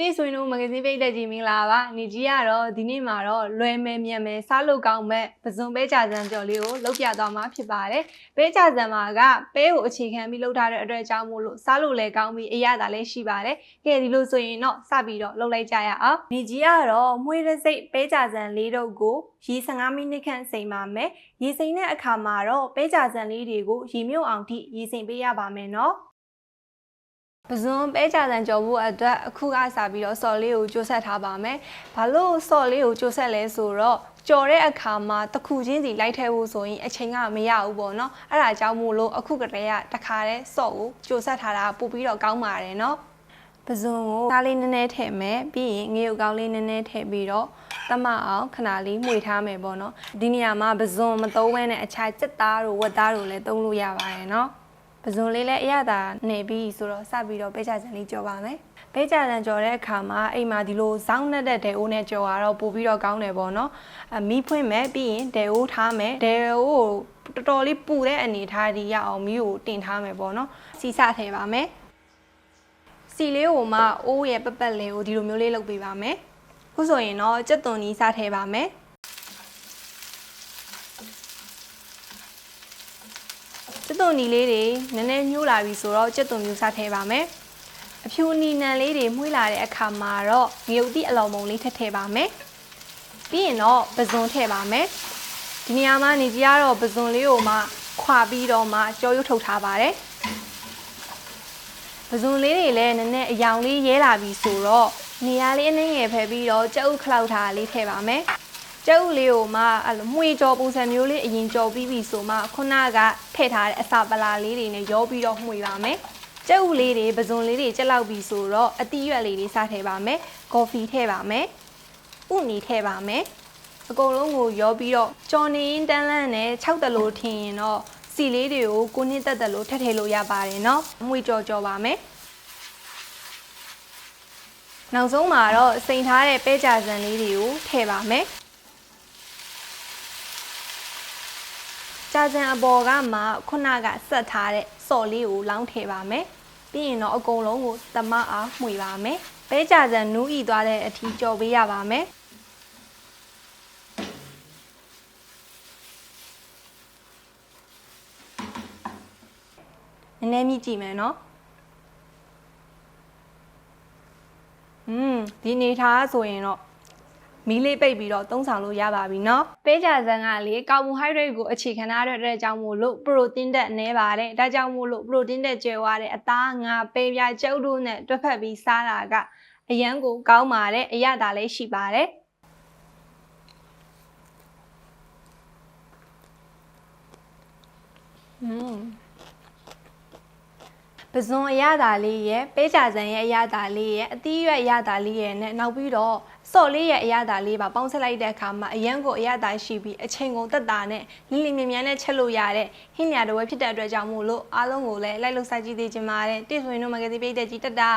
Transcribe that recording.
တိတ်ဆွေးနုမဂဇင်းပိတ်သက်ကြီးမင်္ဂလာပါနေကြီးကတော့ဒီနေ့မှာတော့လွယ်မယ်မြန်မယ်စားလို့ကောင်းမဲ့ပဇွန်ပဲကြစံကြော်လေးကိုလုပ်ပြသွားမှာဖြစ်ပါတယ်ပဲကြစံမှာကပဲကိုအခြေခံပြီးလုပ်ထားတဲ့အတွက်ကြောင့်မို့လို့စားလို့လည်းကောင်းပြီးအရသာလည်းရှိပါတယ်ကဲဒီလိုဆိုရင်တော့စပြီးတော့လုပ်လိုက်ကြရအောင်နေကြီးကတော့မွေးရစိတ်ပဲကြစံလေးတို့ကိုရေ15မိနစ်ခန့်စိမ်ပါမယ်ရေစိမ်တဲ့အခါမှာတော့ပဲကြစံလေးတွေကိုရေမြုပ်အောင်ထိရေစိမ်ပေးရပါမယ်နော် ပဇွန်ပဲကြတဲ့ကြော်ဖို့အတွက်အခုကစပြီးတော့စော်လေးကိုကြိုးဆက်ထားပါမယ်။ဘာလို့စော်လေးကိုကြိုးဆက်လဲဆိုတော့ကြော်တဲ့အခါမှာတစ်ခုချင်းစီလိုက်ထဲဖို့ဆိုရင်အချိန်ကမရဘူးပေါ့နော်။အဲ့ဒါကြောင့်မို့လို့အခုကတည်းကတခါတည်းစော့ကိုကြိုးဆက်ထားတာပို့ပြီးတော့ကောင်းပါတယ်နော်။ပဇွန်ကိုသားလေးနည်းနည်းထည့်မယ်ပြီးရင်ငရုတ်ကောင်းလေးနည်းနည်းထည့်ပြီးတော့တမအောင်ခဏလေးမှွေထားမယ်ပေါ့နော်။ဒီနေရာမှာပဇွန်မသုံးဘဲနဲ့အခြားစက်သားတို့ဝက်သားတို့လည်းသုံးလို့ရပါတယ်နော်။ ပဇွန်လေးလည်းအရသာနေပြီးဆိုတော့စပြီးတော့ပဲကြစံလေးကြော်ပါမယ်။ပဲကြစံကြော်တဲ့အခါမှာအိမ်မှာဒီလိုစောင်းနဲ့တဲ့ဒဲအိုးနဲ့ကြော်ရတော့ပို့ပြီးတော့ကောင်းတယ်ပေါ့နော်။အမီးဖွင့်မယ်ပြီးရင်ဒဲအိုးထားမယ်။ဒဲအိုးကိုတော်တော်လေးပူတဲ့အနေထားဒီရအောင်မီးကိုတင်ထားမယ်ပေါ့နော်။စီစထည့်ပါမယ်။စီလေးကိုမှအိုးရဲ့ပက်ပက်လေးကိုဒီလိုမျိုးလေးလုပ်ပေးပါမယ်။ခုဆိုရင်တော့ကြက်သွန်ကြီးစထည့်ပါမယ်။ ကျက်သွန်နီလေးတွေနည်းနည်းညှိုးလာပြီဆိုတော့ကျက်သွန်မျိုး စားထည့်ပါမယ်။အဖြူနီနံလေးတွေမှုှလာတဲ့အခါမှာတော့ငရုတ်တိအလောင်မုံလေးထည့်ထည့်ပါမယ်။ပြီးရင်တော့ပဇွန်ထည့်ပါမယ်။ဒီနေရာမှာနေကြီးကတော့ပဇွန်လေးကိုမှခွာပြီးတော့မှကြောရုပ်ထုတ်ထားပါတယ်။ပဇွန်လေးတွေလည်းနည်းနည်းအယောင်လေးရဲလာပြီဆိုတော့နေရာလေးအနှင်းငယ်ဖယ်ပြီးတော့ကြက်ဥခလောက်ထားလေးထည့်ပါမယ်။ ကျုပ်လေးကိုမှအဲ့လိုမှွေကြော်ပုံစံမျိုးလေးအရင်ကြော်ပြီးပြီဆိုမှခုနကထည့်ထားတဲ့အစာပလာလေးတွေနဲ့ရောပြီးတော့မှွေပါမယ်။ကျုပ်လေးတွေပဇွန်လေးတွေကျက်လောက်ပြီဆိုတော့အတီးရွက်လေးတွေစားထည့်ပါမယ်။ကော်ဖီထည့်ပါမယ်။ဥနီထည့်ပါမယ်။အကုန်လုံးကိုရောပြီးတော့ကြော်နေရင်တန်းလန်းနဲ့6တလို့ထင်ရင်တော့စီလေးတွေကိုကိုနှစ်သက်သက်လို့ထည့်ထည့်လို့ရပါတယ်နော်။မှွေကြော်ကြော်ပါမယ်။နောက်ဆုံးမှာတော့စိန်ထားတဲ့ပဲကြစံလေးတွေကိုထည့်ပါမယ်။ ကြာစံအပေါ်ကမှခုနကဆက်ထားတဲ့စော်လေးကိုလောင်းထည့်ပါမယ်။ပြီးရင်တော့အကုန်လုံးကိုသမအားမှွေပါမယ်။ပဲကြာစံနူးဤသွားတဲ့အထိကြော်ပေးရပါမယ်။နည်းနည်းမြည်ကြည့်မယ်နော်။อืมဒီနေထားဆိုရင်တော့ မီးလေးပိတ်ပြီးတော့သုံးဆောင်လို့ရပါပြီเนาะပေးကြစံကလေကာဗွန်ဟိုက်ဒရိတ်ကိုအခြေခံထားတဲ့အတွက်ကြောင့်မို့လို့ပရိုတင်းတက်နဲပါတယ်ဒါကြောင့်မို့လို့ပရိုတင်းတက်ကျွဲသွားတဲ့အသားငါပဲပြားကျုပ်တို့နဲ့တွက်ဖက်ပြီးစားတာကအရန်ကိုကောင်းပါတယ်အရသာလည်းရှိပါတယ်อืม ပဇွန်အရသာလေးရဲ့ပဲချာစံရဲ့အရသာလေးရဲ့အသီးရွက်အရသာလေးရဲ့နဲ့နောက်ပြီးတော့စော့လေးရဲ့အရသာလေးပါပေါင်းဆက်လိုက်တဲ့အခါမှာအရန်ကိုအရသာရှိပြီးအချိန်ကုန်သက်တာနဲ့လင်းလင်းမြန်းမြန်းနဲ့ချက်လို့ရတဲ့ဟင်းညာတော်ဝဲဖြစ်တဲ့အတွက်ကြောင့်မို့လို့အားလုံးကိုလည်းလိုက်လို့စိုက်ကြည့်သေးချင်ပါတယ်တိဆိုရင်တို့မဂ္ဂဇင်းပိတ်တဲ့ကြီးတက်တာ